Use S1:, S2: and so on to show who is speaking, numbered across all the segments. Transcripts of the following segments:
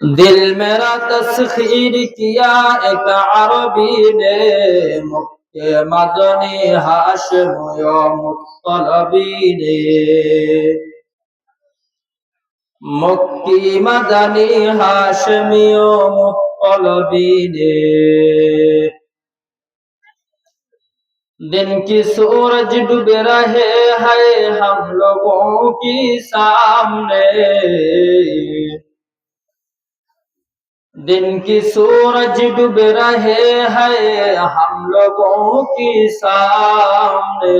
S1: दिल मेरा तस्खीर किया एक अरबी ने मुक्के मदनी हाशम या मुत्तलबी ने मुक्की मदनी हाशमियो मुत्तलबी ने दिन की सूरज डूब रहे हैं हम लोगों की सामने दिन की सूरज डूब रहे हैं हम लोगों की सामने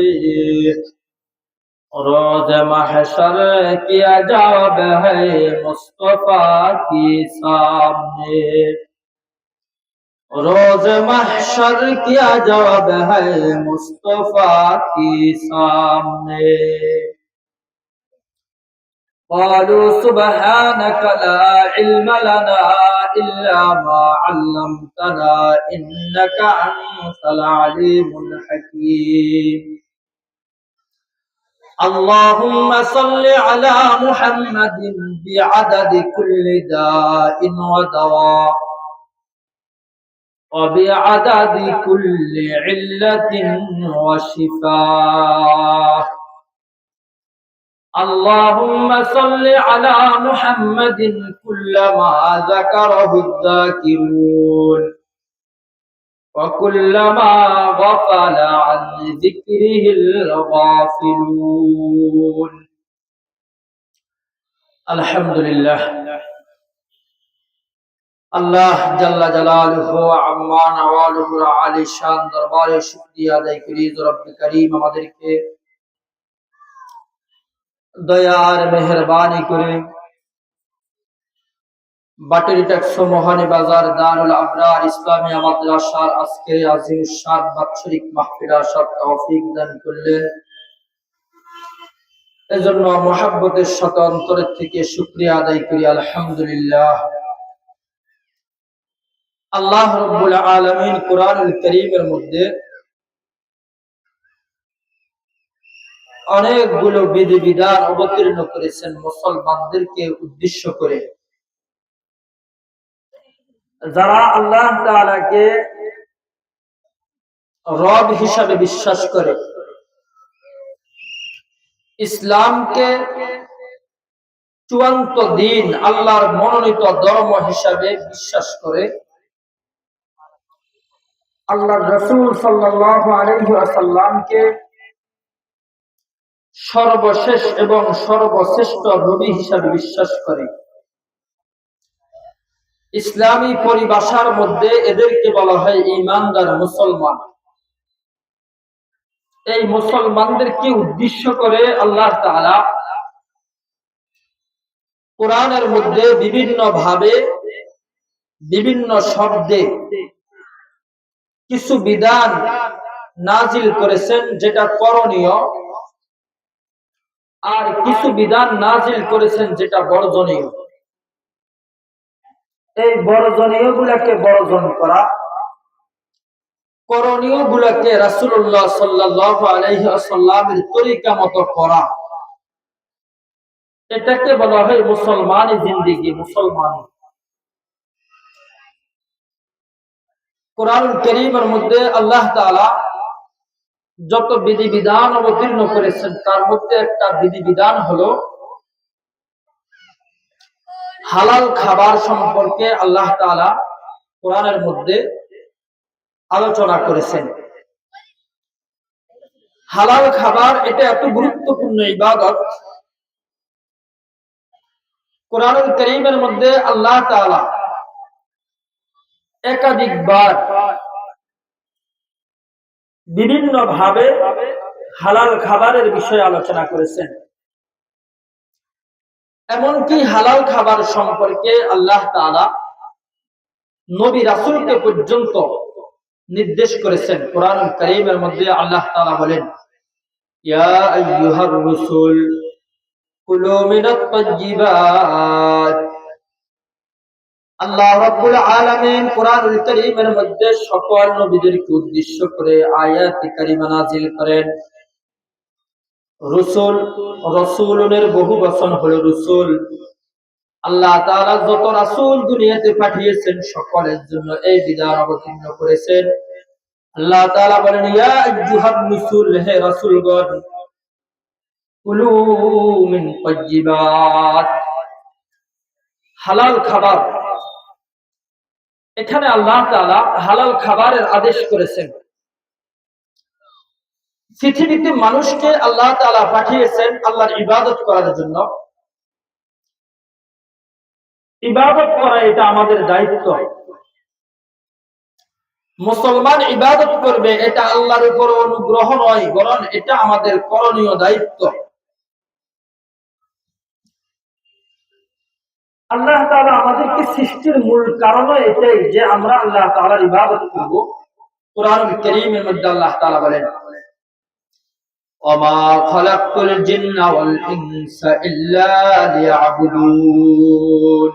S1: रोज महशर किया जवाब है मुस्तफा की सामने रोज महशर किया जवाब है मुस्तफा की सामने قالوا سبحانك لا علم لنا إلا ما علمتنا إنك أنت العليم الحكيم. اللهم صل على محمد بعدد كل داء ودواء وبعدد كل علة وشفاء. اللهم صل على محمد كلما ذكره الذاكرون وكلما غفل عن ذكره الغافلون الحمد لله আল্লাহ জাল্লা জালালুহু আম্মা নওয়ালুহুর আলী শান দরবারে শুকরিয়া আদায় করি রব্বি করিম আমাদেরকে দয়ার মেহরবানি করে বাটারি ট্যাক্সো মহানি বাজার দারুল আবরার ইসলামিয়া মাদ্রাসার আজকের আজিম সাত বাৎসরিক মাহফিল আসার তৌফিক দান করলেন। এজন্য মহাব্বতের সাথে অন্তরের থেকে শুক্রিয়া আদায় করি, আলহামদুলিল্লাহ। আল্লাহ রব্বুল আলমিন কোরআনুল করিমের মধ্যে অনেকগুলো বিধি বিধান অবতীর্ণ করেছেন মুসলমানদেরকে উদ্দেশ্য করে। যারা আল্লাহ তাআলাকে রব হিসাবে বিশ্বাস করে, ইসলামকে চূড়ান্ত দিন আল্লাহর মনোনীত ধর্ম হিসাবে বিশ্বাস করে আল্লাহ রসুল সাল্লাহ আলহিহাসাল্লামকে সর্বশেষ এবং সর্বশ্রেষ্ঠ রবি হিসাবে বিশ্বাস করে। ইসলামী পরিভাষার মধ্যে এদেরকে বলা হয় ইমানদার মুসলমান। এই মুসলমানদেরকে উদ্দেশ্য করে আল্লাহ কোরআনের মধ্যে বিভিন্ন ভাবে বিভিন্ন শব্দে কিছু বিধান নাজিল করেছেন যেটা করণীয়। আর কিছু বিধান নাজিল করেছেন যেটা বর্জনীয় এই বর্জনীয় গুলাকে বর্জন করা। করণীয় গুলাকে রাসুল্লাহ সাল্লাহ আলহিমের তরিকা মতো করা। এটাকে বলা হয় মুসলমানি জিন্দিগি, মুসলমান। কোরআন করিমের মধ্যে আল্লাহ তালা যত বিধিবিধান অবতীর্ণ করেছেন, তার মধ্যে একটা বিধিবিধান হলো হালাল খাবার সম্পর্কে আল্লাহ তালা কোরআনের মধ্যে আলোচনা করেছেন। হালাল খাবার এটা এত গুরুত্বপূর্ণ ইবাদত। কোরআন করিমের মধ্যে আল্লাহ তালা একাধিকবার বিভিন্ন ভাবে হালাল খাবারের বিষয়ে আলোচনা করেছেন। এমনকি হালাল খাবার সম্পর্কে আল্লাহ তালা নবী রাসুলকে পর্যন্ত নির্দেশ করেছেন। কোরআন করিমের মধ্যে আল্লাহ তালা বলেন, ইয়া রুসুল, কুলু মিনাত বহু রসুল। আল্লাহ যত রাসূল দুনিয়াতে পাঠিয়েছেন, সকলের জন্য এই বিধান অবতীর্ণ করেছেন। আল্লাহ বলেন হে হালাল খাবার এখানে আল্লাহ তাআলা হালাল খাবারের আদেশ করেছেন। পৃথিবীতে মানুষকে আল্লাহ তাআলা পাঠিয়েছেন আল্লাহর ইবাদত করার জন্য। ইবাদত করা এটা আমাদের দায়িত্ব। মুসলমান ইবাদত করবে এটা আল্লাহর উপর অনুগ্রহ নয়, বরং এটা আমাদের করণীয় দায়িত্ব। আল্লাহ তাআলা আমাদেরকে সৃষ্টির মূল কারণ এটাই যে আমরা আল্লাহ তাআলার ইবাদত করব কোরআন কারীমের মধ্যে আল্লাহ তাআলা বলেন وما خلقت الجن والإنس إلا ليعبدون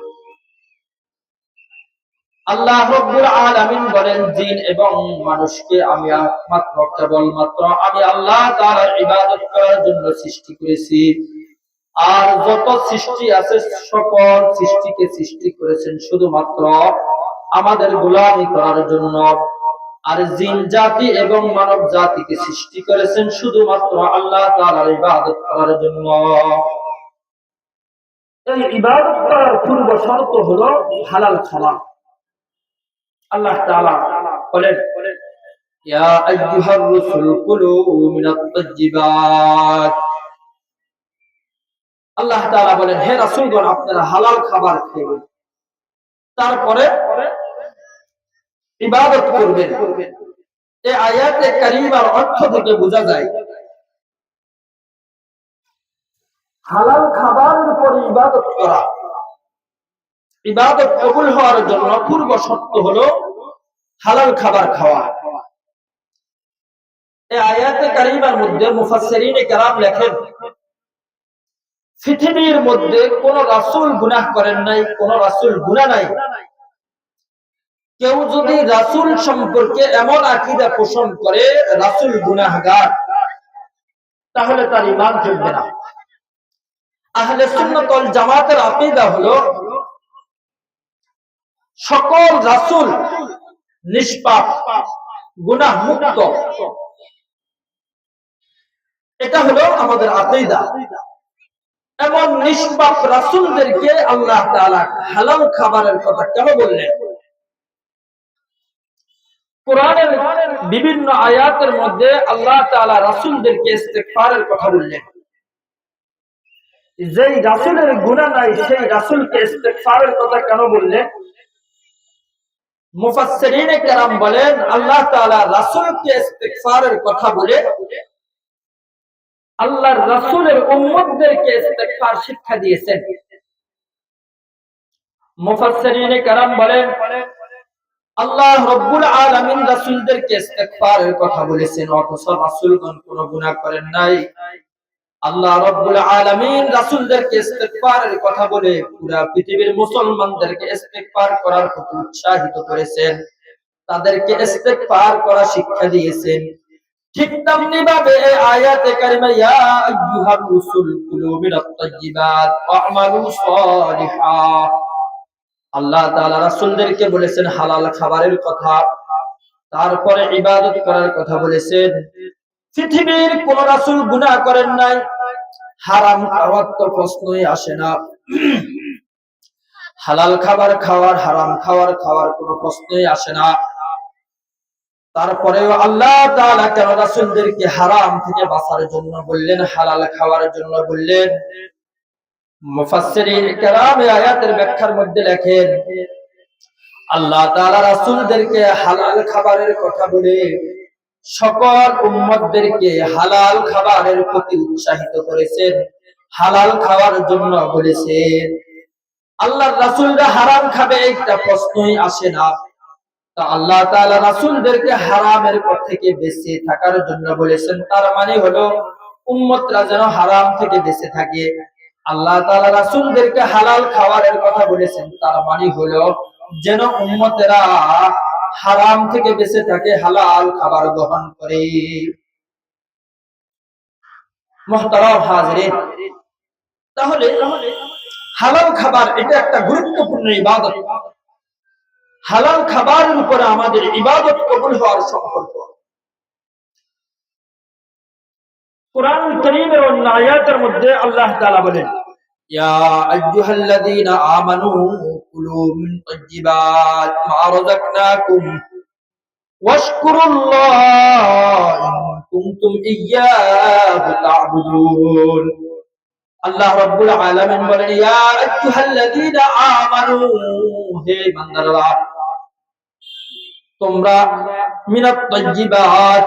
S1: আল্লাহ রব্বুল আলামিন বলেন জিন এবং মানুষকে আমি মাত্র কেবলমাত্র আমি আল্লাহ তাআলার ইবাদত করার জন্য সৃষ্টি করেছি আর যত সৃষ্টি আছে, সকল সৃষ্টিকে সৃষ্টি করেছেন শুধুমাত্র আমাদের গোলামি করার জন্য। আর জিন জাতি এবং মানব জাতিকে সৃষ্টি করেছেন শুধুমাত্র আল্লাহ তাআলার ইবাদত করার জন্য। এই ইবাদত করার পূর্ব শর্ত হলো হালাল খাওয়া। আল্লাহ তাআলা বলেন, ইয়া আইয়ুহার রাসূল কুলু মিনাত তাইয়্যিবাত। আল্লাহ তাআলা বলেন, হে রাসূলগণ, আপনারা হালাল খাবার খাবেন তারপরে ইবাদত করবেন। এই আয়াতে কারিমার অর্থ থেকে বোঝা যায়, হালাল খাবারের উপরে ইবাদত করা। ইবাদত কবুল হওয়ার জন্য পূর্ব শর্ত হলো হালাল খাবার খাওয়া। এই আয়াতে কারিমার মধ্যে মুফাসসিরিনে কেরাম লেখেন পৃথিবীর মধ্যে কোন রাসূল গুনাহ করেন নাই, কোন রাসূল গুনাহ নাই। কেউ যদি রাসূল সম্পর্কে এমন আকীদা পোষণ করে, রাসূল গুনাহগার, তাহলে তার ঈমান চলবে না। আহলে সুন্নাত ওয়াল জামাতের আকীদা হলো, সকল রাসূল নিষ্পাপ গুনাহ মুক্ত এটা হলো আমাদের আকীদা। এমন নিষ্পাপ রাসূলদেরকে আল্লাহ হালাল খাবারের কথা কেন বললেন? কোরআনের বিভিন্ন আয়াতের মধ্যে আল্লাহ তাআলা রাসূলদেরকে ইস্তেগফারের কথা বললেন। যেই রাসূলের গুনাহ নাই, সেই রাসূলকে ইস্তেগফারের কথা কেন বললেন? মুফাসসিরিনে কেরাম বলেন, আল্লাহ তাআলা রাসূলকে ইস্তেগফারের কথা বলে আল্লাহর রাসূলের উম্মতদেরকে ইস্তেগফার শিক্ষা দিয়েছেন। মুফাসসিরিনে কেরাম বলেন, আল্লাহ রব্বুল আলামিন রাসূলদেরকে ইস্তেগফারের কথা বলেছেন, অথচ রাসূলগণ কোনো গুনাহ করেন নাই। আল্লাহ রব্বুল আলামিন রাসূলদেরকে ইস্তেগফারের কথা বলে পুরো পৃথিবীর মুসলমানদেরকে ইস্তেগফার করার প্রতি উৎসাহিত করেছেন। তাদেরকে ইস্তেগফার করা শিক্ষা দিয়েছেন। ঠিক তেমনি ভাবে আয়াতে কারিমা, ইয়া রাসূল, কুলু মিনাত তাইয়্যিবাত আল্লাহ তাআলা রাসূলদেরকে বলেছেন, হালাল খাবারের কথা। তারপরে ইবাদত করার কথা বলেছেন, পৃথিবীর কোন রাসূল গুনাহ করেন নাই। হারাম খাওয়ার তো প্রশ্নই আসে না। হালাল খাবার খাওয়ার, হারাম খাওয়ার খাওয়ার কোনো প্রশ্নই আসে না। তারপরেও আল্লাহ কেন হারাম থেকে বাঁচার জন্য বললেন, হালাল খাওয়ার জন্য বললেন? আয়াতের ব্যাখ্যার মধ্যে লেখেন, আল্লাহ তাআলা হালাল খাবারের কথা বলে সকল উম্মতদেরকে হালাল খাবারের প্রতি উৎসাহিত করেছেন, হালাল খাওয়ার জন্য বলেছেন। আল্লাহর রাসূলরা হারাম খাবে একটা প্রশ্নই আসে না। আল্লাহ তাআলা রাসূলদেরকে হারামের পথ থেকে বেঁচে থাকার জন্য বলেছেন, তার মানে হলো উম্মতরা যেন হারাম থেকে বেঁচে থাকে। আল্লাহ হালাল খাবারের কথা বলেছেন, তার মানে হলো যেন উম্মতেরা হারাম থেকে বেঁচে থাকে, হালাল খাবার গ্রহণ করে। মহতারাম হাজরিন, তাহলে হালাল খাবার এটা একটা গুরুত্বপূর্ণ ইবাদত। হালাল খাবারের উপরে আমাদের ইবাদত কবুল হওয়ার সম্পর্ক কোরআন করিমের অন্য আয়াতের মধ্যে আল্লাহ তাআলা বলেন, ইয়া আল্লাহ রাব্বুল আলামিন বলেন তোমরা মিনাত তাইয়্যিবাত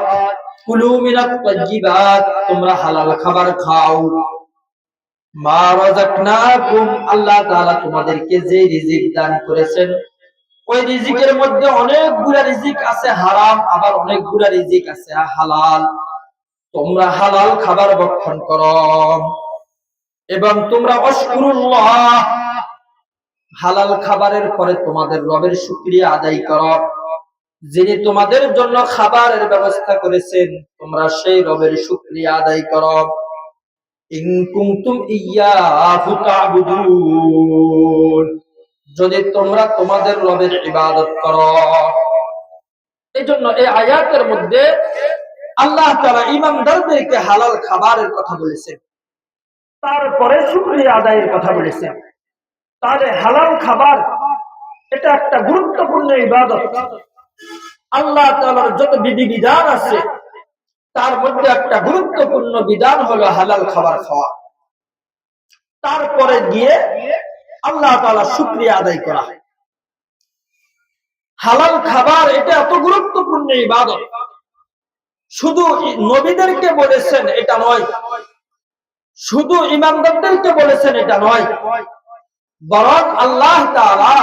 S1: কুলু মিনাত তাইয়্যিবাত তোমরা হালাল খাবার খাও। মা রাযাকনাকুম, আল্লাহ তাআলা তোমাদেরকে যে রিজিক দান করেছেন, ওই রিজিকের মধ্যে অনেকগুলা রিজিক আছে, হারাম, আবার অনেকগুলা রিজিক আছে, হালাল। তোমরা হালাল খাবার ভক্ষণ করো। এবং তোমরা অস্কুরুল্লাহ হালাল খাবারের পরে তোমাদের রবের শুকরিয়া আদায় করো। যিনি তোমাদের জন্য খাবারের ব্যবস্থা করেছেন, তোমরা সেই রবের শুকরিয়া আদায় করো। যদি তোমরা তোমাদের রবের ইবাদত করো। এই জন্য এই আয়াতের মধ্যে আল্লাহ তাআলা ইমানদারদেরকে হালাল খাবারের কথা বলেছেন। তারপরে শুক্রিয়া আদায়ের কথা বলেছেন। তাহলে হালাল খাবার, এটা একটা গুরুত্বপূর্ণ ইবাদত। আল্লাহ তাআলার যত বিধি বিধান আছে, তার মধ্যে একটা গুরুত্বপূর্ণ বিধান হলো হালাল খাবার খাওয়া। তারপরে গিয়ে আল্লাহ তাআলা শুক্রিয়া আদায় করা। হালাল খাবার, এটা এত গুরুত্বপূর্ণ ইবাদত। শুধু নবীদেরকে বলেছেন এটা নয়, শুধু ইমানদারদেরকে বলেছেন এটা নয়, বরং আল্লাহ তাআলা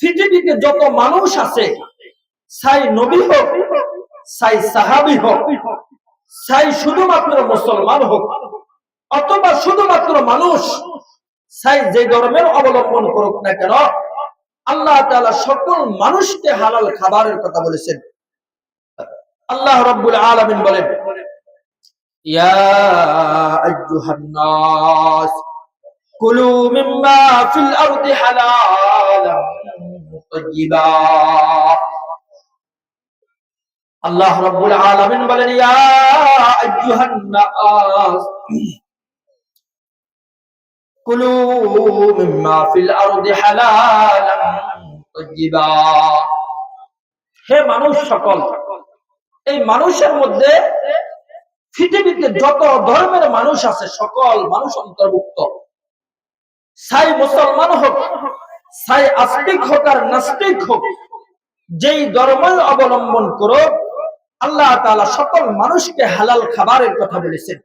S1: পৃথিবীতে যত মানুষ আছে সাই নবী হোক, সাই সাহাবি হোক, সাই শুধুমাত্র মুসলমান হোক, অথবা শুধুমাত্র মানুষ, সাই যে ধর্মের অবলম্বন করুক না কেন, আল্লাহ তাআলা সকল মানুষকে হালাল খাবারের কথা বলেছেন। আল্লাহ রাব্বুল আলামিন বলেন يا আল্লাহ রব্বুল আলামিন বলেন, ইয়া আইয়ুহান নাস, কুলু মিম্মা ফিল আরদি হালালান তাইয়্যিবা হে মানুষ সকল, এই মানুষের মধ্যে পৃথিবীতে যত ধর্মের মানুষ আছে, সকল মানুষ অন্তর্ভুক্ত। সাই মুসলমান হোক সাই আস্তিক হোক আর নাস্তিক হোক, যেই ধর্মই অবলম্বন করো আল্লাহ তালা সকল মানুষকে হালাল খাবারের কথা বলেছেন।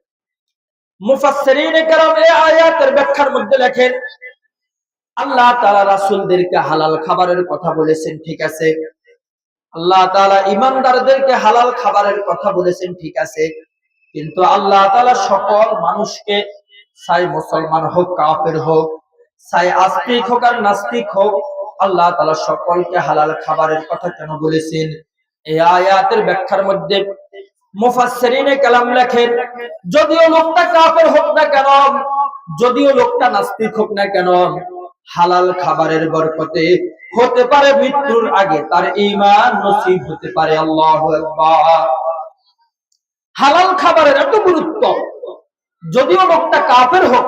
S1: আল্লাহ তাআলা রাসূলদেরকে হালাল খাবারের কথা বলেছেন, ঠিক আছে। আল্লাহ তাআলা ইমানদারদেরকে হালাল খাবারের কথা বলেছেন, ঠিক আছে। কিন্তু আল্লাহ তাআলা সকল মানুষকে সাই মুসলমান হোক, কাফের হোক সাই আস্তিক হোক আর নাস্তিক হোক, আল্লাহ তালা সকলকে হালাল খাবারের কথা কেন বলেছেন? এই আয়াতের ব্যাখ্যার মধ্যে মুফাসসিরিনে কালাম লেখেন, যদিও লোকটা কাফের হোক না কেন, যদিও লোকটা নাস্তিক হোক না কেন, হালাল খাবারের বরকতে হতে পারে মৃত্যুর আগে তার ঈমান নসিব হতে পারে, আল্লাহু আকবার। হালাল খাবারের এত গুরুত্ব, যদিও লোকটা কাফের হোক,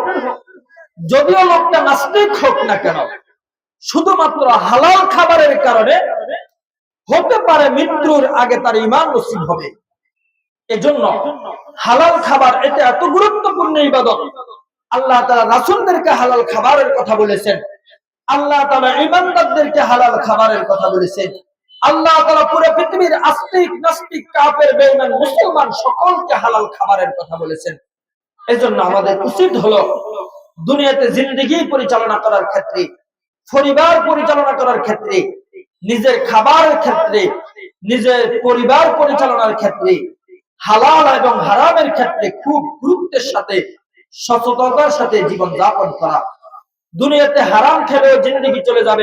S1: যদিও লোকটা নাস্তিক হোক না কেন, শুধুমাত্র হালাল খাবারের কারণে হতে পারে মৃত্যুর আগে তার ইমান নসিব হবে। এজন্য হালাল খাবার, এটা এত গুরুত্বপূর্ণ ইবাদত। আল্লাহ তারা রাসুলদেরকে হালাল খাবারের কথা বলেছেন। আল্লাহ তারা ইমানদারদেরকে হালাল খাবারের কথা বলেছেন। আল্লাহ তারা পুরো পৃথিবীর আস্তিক নাস্তিক কাপের বেইমান মুসলমান সকলকে হালাল খাবারের কথা বলেছেন। এজন্য আমাদের উচিত হলো দুনিয়াতে জিন্দগি পরিচালনা করার ক্ষেত্রে, পরিবার পরিচালনা করার ক্ষেত্রে নিজের খাবারের ক্ষেত্রে, নিজের পরিবার পরিচালনার ক্ষেত্রে, হালাল এবং হারামের ক্ষেত্রে খুব গুরুত্বের সাথে, সচেতনতার সাথে জীবন যাপন করা। দুনিয়াতে হারাম খেলেও জিন্দগি চলে যাবে।